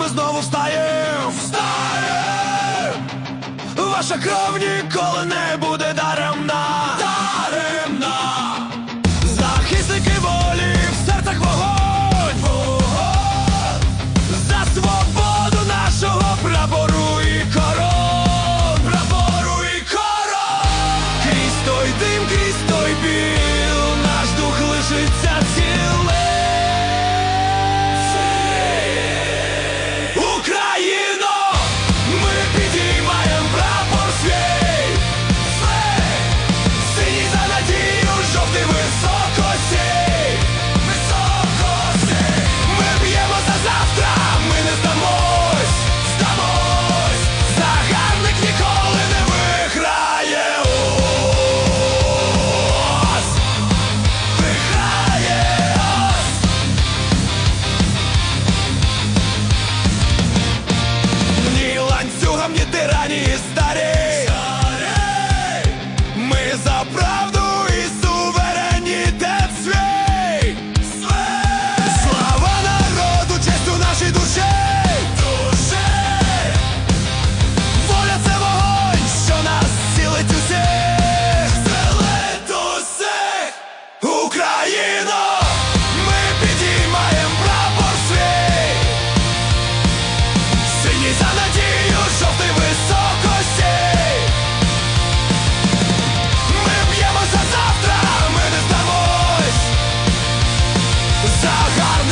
Ми знову встаєм! Встаєм! Ваша кров ніколи не крізь той біл, наш дух лишиться. God